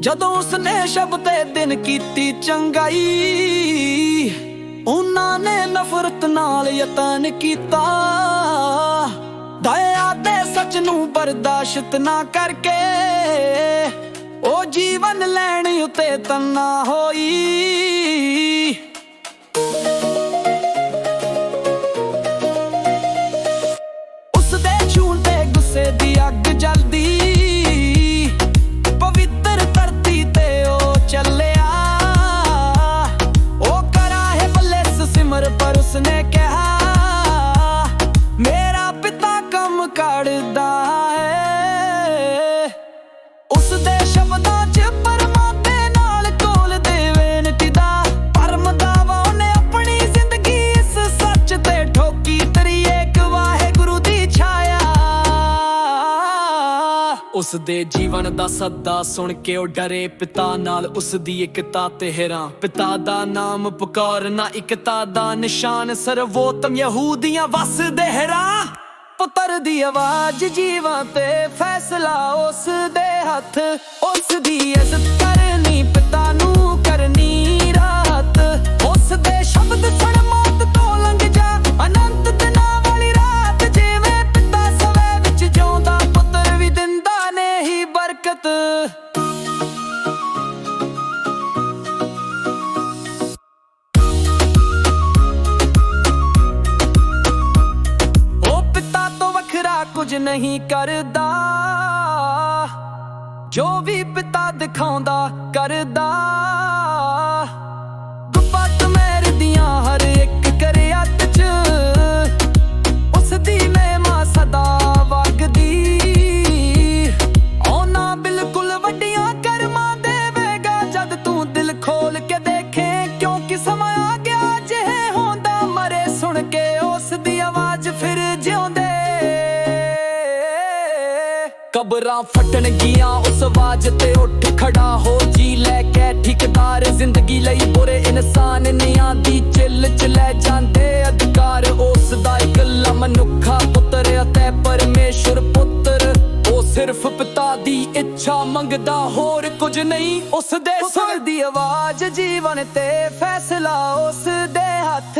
ਜਦੋਂ ਉਸਨੇ ਸ਼ਬਦੇ ਦਿਨ ਕੀਤੀ ਚੰਗਾਈ, ਉਹਨਾਂ ਨੇ ਨਫ਼ਰਤ ਨਾਲ ਯਤਨ ਕੀਤਾ। ਦਇਆ ਤੇ ਸੱਚ ਨੂੰ ਬਰਦਾਸ਼ਤ ਨਾ ਕਰਕੇ ਉਹ ਜੀਵਨ ਲੈਣ ਉਤੇ ਤੰਨਾ ਹੋਈ। ਪਿਤਾ ਹੈ। ਉਸ ਦੇ ਸ਼ਬਦਾਂ 'ਚ ਪਰਮਾਤਮੇ ਨਾਲ ਕੋਲ ਦੇ ਬੇਨਤੀ ਦਾ ਪਰਮ ਦਾਵਾ ਉਹਨੇ ਆਪਣੀ ਜ਼ਿੰਦਗੀ ਇਸ ਸੱਚ ਤੇ ਠੋਕੀ। ਤੇਰੀ ਏਕ ਵਾਹਿਗੁਰੂ ਦੀ ਛਾਇਆ। ਉਸ ਦੇ ਜੀਵਨ ਦਾ ਸੱਦਾ ਸੁਣ ਕੇ ਉਹ ਡਰੇ ਪਿਤਾ ਨਾਲ ਉਸ ਦੀ ਇਕਤਾ ਤੇ ਹੈਰਾਂ ਪਿਤਾ ਦਾ ਨਾਮ ਪੁਕਾਰਨਾ ਇਕਤਾ ਦਾ ਨਿਸ਼ਾਨ। ਸਰਵੋਤਮ ਯਹੂਦੀਆਂ ਵਸਦੇ ਹੈਰਾਂ ਪੁੱਤਰ ਦੀ ਆਵਾਜ਼ ਜੀਵਾਂ ਤੇ ਫੈਸਲਾ ਉਸ ਦੇ ਹੱਥ ਉਸ ਦੀ ਕੁਝ ਨਹੀਂ ਕਰਦਾ। ਜੋ ਵੀ ਪਿਤਾ ਦਿਖਾਉਂਦਾ ਕਰਦਾ। ਕਬਰਾਂ ਫਟਣ ਗੀਆਂ ਉਸ ਆਵਾਜ਼ ਤੇ ਉੱਠ ਖੜਾ ਹੋ ਜੀ ਲੈ ਕੇ ਠਿਕਦਾਰ ਜ਼ਿੰਦਗੀ ਲਈ ਬੁਰੇ ਇਨਸਾਨ ਨਿਆਂ ਦੀ ਚਿੱਲ ਚ ਲੈ ਜਾਂਦੇ ਅਧਿਕਾਰ। ਉਸ ਦਾ ਇਕੱਲਾ ਮਨੁੱਖਾ ਪੁੱਤਰ ਅਤੇ ਪਰਮੇਸ਼ਰ ਪੁੱਤਰ ਉਹ ਸਿਰਫ ਪਿਤਾ ਦੀ ਇੱਛਾ ਮੰਗਦਾ ਹੋਰ ਕੁਝ ਨਹੀਂ। ਉਸ ਦੇ ਸੁਰ ਦੀ ਆਵਾਜ਼ ਜੀਵਨ ਤੇ ਫੈਸਲਾ ਉਸ ਦੇ ਹੱਥ